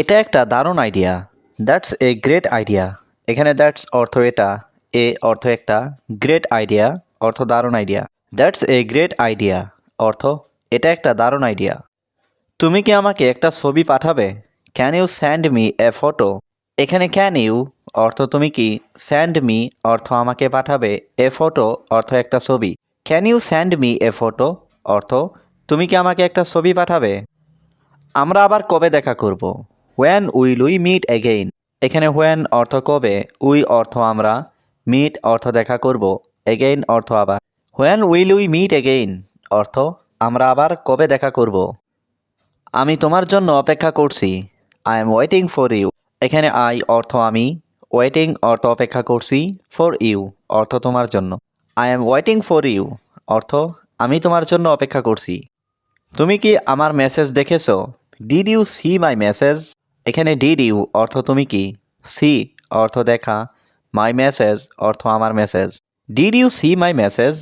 এটা একটা দারুণ idea that's a great idea এখানে দ্যাটস অর্থ এটা, এ অর্থ একটা গ্রেট আইডিয়া অর্থ দারুণ idea that's a great idea অর্থ এটা একটা দারুণ আইডিয়া তুমি কি আমাকে একটা ছবি পাঠাবে? Can you send me a photo এখানে ক্যান ইউ অর্থ তুমি কি? স্যান্ড মি অর্থ আমাকে পাঠাবে। এ ফটো অর্থ একটা ছবি। Can you send me a photo অর্থ তুমি কি আমাকে একটা ছবি পাঠাবে? আমরা আবার কবে দেখা করব? When will we meet again এখানে হোয়েন অর্থ কবে? উই অর্থ আমরা মিট অর্থ দেখা করব এগেইন অর্থ আবার। When will we meet again অর্থ আমরা আবার কবে দেখা করব? আমি তোমার জন্য অপেক্ষা করছি। I am waiting for you এখানে আই অর্থ আমি ওয়েটিং অর্থ অপেক্ষা করছি ফর ইউ অর্থ তোমার জন্য। I am waiting for you অর্থ আমি তোমার জন্য অপেক্ষা করছি। তুমি কি আমার মেসেজ দেখেছ? Did you see my message এখানে ডিড ইউ অর্থ তুমি কি? সি অর্থ দেখা। মাই মেসেজ অর্থ আমার message did you see my message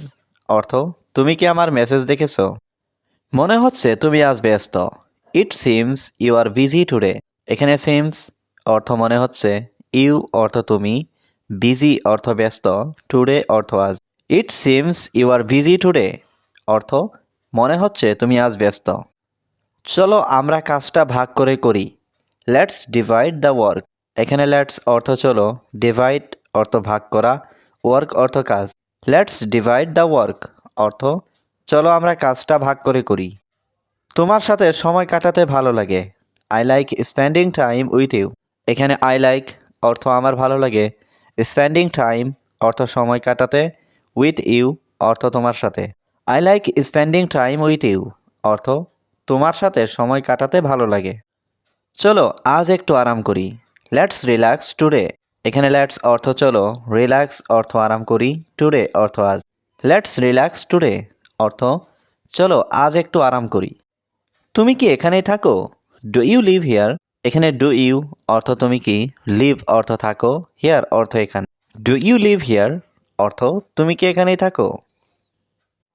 অর্থ, তুমি কি আমার মেসেজ দেখেছ? মনে হচ্ছে তুমি আজ ব্যস্ত। It seems you are busy today এখানে সিমস অর্থ মনে হচ্ছে। ইউ অর্থ তুমি। বিজি অর্থ ব্যস্ত। টুডে অর্থ আজ। It seems you are busy today অর্থ, মনে হচ্ছে তুমি আজ ব্যস্ত। চলো আমরা কাজটা ভাগ করে করি। লেটস ডিভাইড দ্য ওয়ার্ক এখানে লেটস অর্থ চলো ডিভাইড অর্থ ভাগ করা ওয়ার্ক অর্থ কাজ। লেটস ডিভাইড দ্য ওয়ার্ক অর্থ, চলো আমরা কাজটা ভাগ করে করি। তোমার সাথে সময় কাটাতে ভালো লাগে। I like spending time with you এখানে আই লাইক অর্থ আমার ভালো লাগে। স্পেন্ডিং টাইম অর্থ সময় কাটাতে উইথ ইউ অর্থ তোমার সাথে। I like spending time with you অর্থ তোমার সাথে সময় কাটাতে ভালো লাগে। চলো, আজ একটু আরাম করি। লেটস রিল্যাক্স টুডে এখানে লেটস অর্থ চলো রিল্যাক্স অর্থ আরাম করি টুডে অর্থ আজ। লেটস রিল্যাক্স টুডে অর্থ চলো, আজ একটু আরাম করি। তুমি কি এখানেই থাকো? ডু ইউ লিভ হিয়ার এখানে ডু ইউ অর্থ তুমি কি? লিভ অর্থ থাকো হিয়ার অর্থ এখানে। ডু ইউ লিভ হিয়ার অর্থ তুমি কি এখানেই থাকো?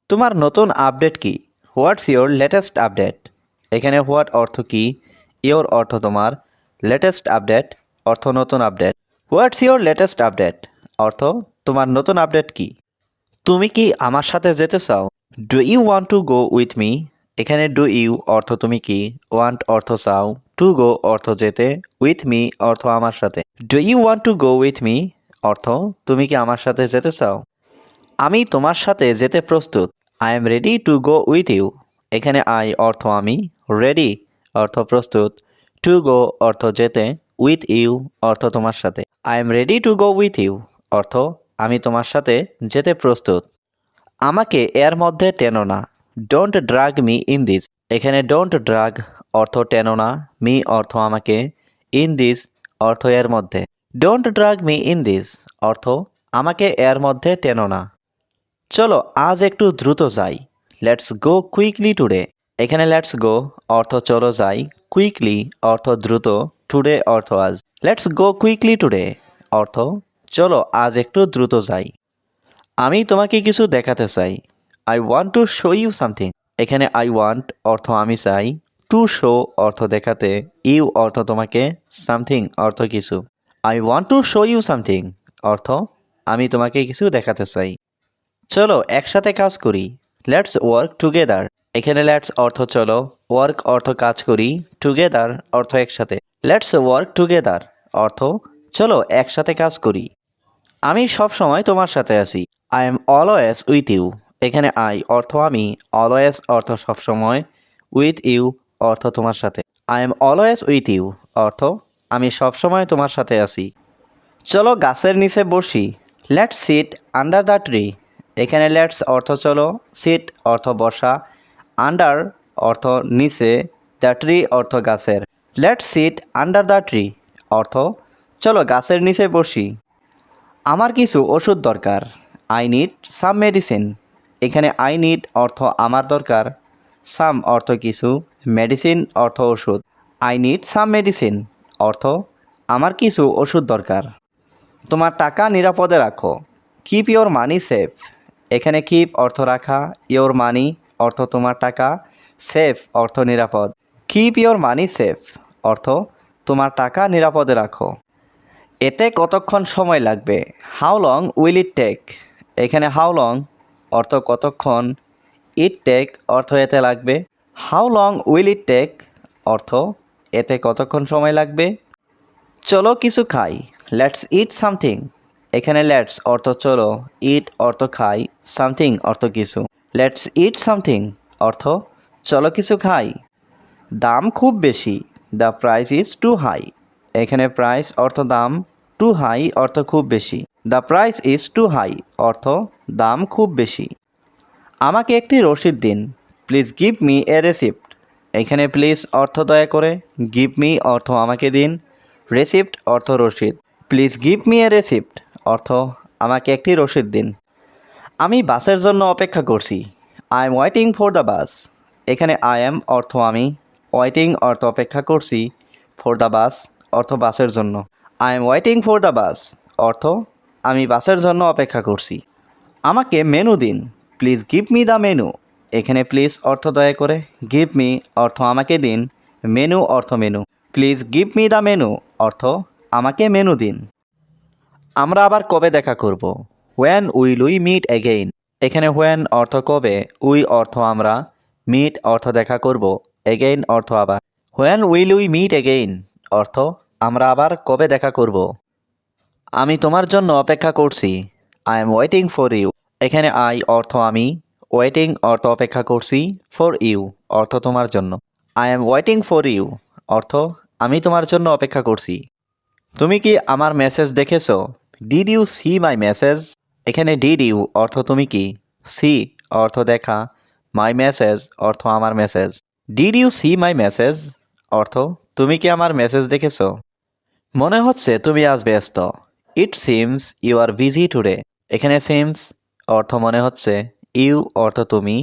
তোমার নতুন আপডেট কি? হোয়াটস ইয়োর লেটেস্ট আপডেট এখানে হোয়াট অর্থ কি? ইয়োর অর্থ তোমার লেটেস্ট আপডেট, অর্থ নতুন update. What's your latest update অর্থ, তোমার নতুন আপডেট কি? তুমি কি আমার সাথে যেতে চাও? Do you want to go with me এখানে ডু ইউ অর্থ তুমি কি? ওয়ান্ট অর্থ চাও। টু গো অর্থ যেতে। উইথ মি অর্থ আমার সাথে। Do you want to go with me অর্থ, তুমি কি আমার সাথে যেতে চাও? আমি তোমার সাথে যেতে প্রস্তুত। I am ready to go with you এখানে আই অর্থ আমি রেডি অর্থ প্রস্তুত টু গো অর্থ যেতে উইথ ইউ অর্থ তোমার সাথে। I am ready to go with you অর্থ, আমি তোমার সাথে যেতে প্রস্তুত। আমাকে এর মধ্যে টেনো না। Don't drag me in this এখানে ডোন্ট ড্রাগ অর্থ টেনো না। মি অর্থ আমাকে ইন দিস অর্থ এর মধ্যে। Don't drag me in this অর্থ আমাকে এর মধ্যে টেনো না। চলো আজ একটু দ্রুত যাই। লেটস গো কুইকলি টুডে এখানে লেটস গো অর্থ চলো যাই কুইকলি অর্থ দ্রুত টুডে অর্থ আজ। লেটস গো কুইকলি টুডে অর্থ চলো আজ একটু দ্রুত যাই। আমি তোমাকে কিছু দেখাতে চাই। I want to show you something এখানে আই ওয়ান্ট অর্থ আমি চাই। টু শো অর্থ দেখাতে। ইউ অর্থ তোমাকে। সামথিং অর্থ কিছু। I want to show you something অর্থ আমি তোমাকে কিছু দেখাতে চাই। চলো একসাথে কাজ করি। লেটস ওয়ার্ক টুগেদার এখানে লেটস অর্থ চলো ওয়ার্ক অর্থ কাজ করি টুগেদার অর্থ একসাথে। লেটস ওয়ার্ক টুগেদার অর্থ চলো, একসাথে কাজ করি। আমি সব সময় তোমার সাথে আছি। I am always with you এখানে আই অর্থ আমি অলওয়েজ অর্থ সবসময় উইথ ইউ অর্থ তোমার সাথে। I am always with you অর্থ আমি সবসময় তোমার সাথে আছি। চলো, গাছের নিচে বসি। Let's sit under the tree এখানে লেটস অর্থ চলো সিট অর্থ বসা। আন্ডার অর্থ নিচে দ্য ট্রি অর্থ গাছের। Let sit under the tree অর্থ, চলো গাছের নিচে বসি। আমার কিছু ওষুধ দরকার। আই নিড সাম মেডিসিন এখানে আই নিড অর্থ আমার দরকার। সাম অর্থ কিছু মেডিসিন অর্থ ওষুধ। আই নিড সাম মেডিসিন অর্থ, আমার কিছু ওষুধ দরকার। তোমার টাকা নিরাপদে রাখো। কিপ ইয়োর মানি সেফ এখানে কিপ অর্থ রাখা ইয়োর মানি অর্থ তোমার টাকা সেফ অর্থ নিরাপদ। কিপ ইয়োর মানি সেফ অর্থ তোমার টাকা নিরাপদে রাখো। এতে কতক্ষণ সময় লাগবে? How long will it take এখানে হাউ লং অর্থ কতক্ষণ? ইট টেক অর্থ এতে লাগবে। How long will it take অর্থ এতে কতক্ষণ সময় লাগবে? চলো কিছু খাই। লেটস ইট সামথিং এখানে লেটস অর্থ চলো। ইট অর্থ খাই। সামথিং অর্থ কিছু। লেটস ইট সামথিং অর্থ, চলো কিছু খাই। দাম খুব বেশি। The price is too high এখানে প্রাইস অর্থ দাম টু হাই অর্থ খুব বেশি। The price is too high অর্থ, দাম খুব বেশি। আমাকে একটি রসিদ দিন। Please give me a receipt এখানে প্লিজ অর্থ দয়া করে গিভ মি অর্থ আমাকে দিন। রেসিপ্ট অর্থ রসিদ। Please give me a receipt অর্থ, আমাকে একটি রসিদ দিন। আমি বাসের জন্য অপেক্ষা করছি। I am waiting for the bus এখানে আই এম অর্থ আমি। ওয়েটিং অর্থ অপেক্ষা করছি। ফর দ্য বাস অর্থ বাসের জন্য। I am waiting for the bus অর্থ, আমি বাসের জন্য অপেক্ষা করছি। আমাকে মেনু দিন। Please give me the menu এখানে প্লিজ অর্থ দয়া করে। গিভ মি অর্থ আমাকে দিন। মেনু অর্থ menu please give me the menu অর্থ, আমাকে মেনু দিন। আমরা আবার কবে দেখা করব? When will we meet again এখানে হোয়েন অর্থ কবে? উই অর্থ আমরা মিট অর্থ দেখা করব এগেইন অর্থ আবার। When will we meet again অর্থ আমরা আবার কবে দেখা করব? আমি তোমার জন্য অপেক্ষা করছি। I am waiting for you এখানে আই অর্থ আমি ওয়েটিং অর্থ অপেক্ষা করছি ফর ইউ অর্থ তোমার জন্য। I am waiting for you অর্থ আমি তোমার জন্য অপেক্ষা করছি। তুমি কি আমার মেসেজ দেখেছ? Did you see my message এখানে ডিড ইউ অর্থ তুমি কি? সি অর্থ দেখা। মাই মেসেজ অর্থ আমার message did you see my message অর্থ, তুমি কি আমার মেসেজ দেখেছ? মনে হচ্ছে তুমি আজ ব্যস্ত। It seems you are busy today এখানে সিমস অর্থ মনে হচ্ছে। ইউ অর্থ তুমি।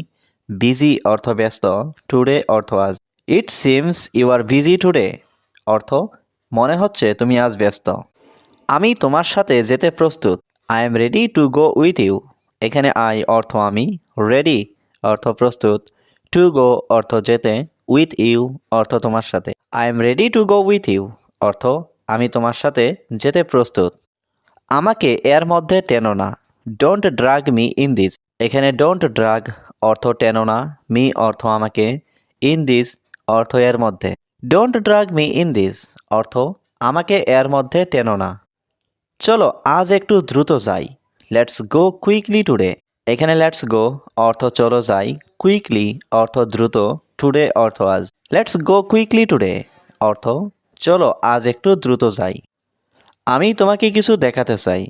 বিজি অর্থ ব্যস্ত। টুডে অর্থ আজ। It seems you are busy today অর্থ, মনে হচ্ছে তুমি আজ ব্যস্ত। আমি তোমার সাথে যেতে প্রস্তুত। I am ready to go with you এখানে আই অর্থ আমি রেডি অর্থ প্রস্তুত। টু গো অর্থ যেতে। উইথ ইউ অর্থ তোমার সাথে। I am ready to go with you অর্থ আমি তোমার সাথে যেতে প্রস্তুত। আমাকে এর মধ্যে টেনো না। Don't drag me in this এখানে ডোন্ট ড্রাগ অর্থ টেনো না। মি অর্থ আমাকে। ইন দিস অর্থ এর মধ্যে। Don't drag me in this অর্থ আমাকে এর মধ্যে টেনো না। চলো, আজ একটু দ্রুত যাই। লেটস গো কুইকলি টুডে এখানে লেটস গো অর্থ চলো যাই। কুইকলি অর্থ দ্রুত টুডে অর্থ আজ। লেটস গো কুইকলি টুডে অর্থ চলো, আজ একটু দ্রুত যাই। আমি তোমাকে কিছু দেখাতে চাই।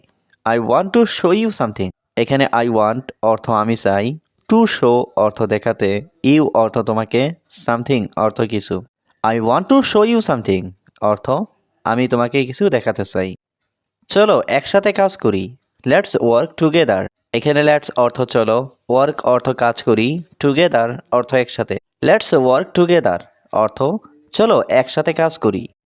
I want to show you something এখানে আই ওয়ান্ট অর্থ আমি চাই। টু শো অর্থ দেখাতে ইউ অর্থ তোমাকে সামথিং অর্থ কিছু। I want to show you something অর্থ আমি তোমাকে কিছু দেখাতে চাই। চলো, একসাথে কাজ করি। লেটস ওয়ার্ক টুগেদার এখানে লেটস অর্থ চলো ওয়ার্ক অর্থ কাজ করি টুগেদার অর্থ একসাথে। লেটস ওয়ার্ক টুগেদার অর্থ চলো, একসাথে কাজ করি।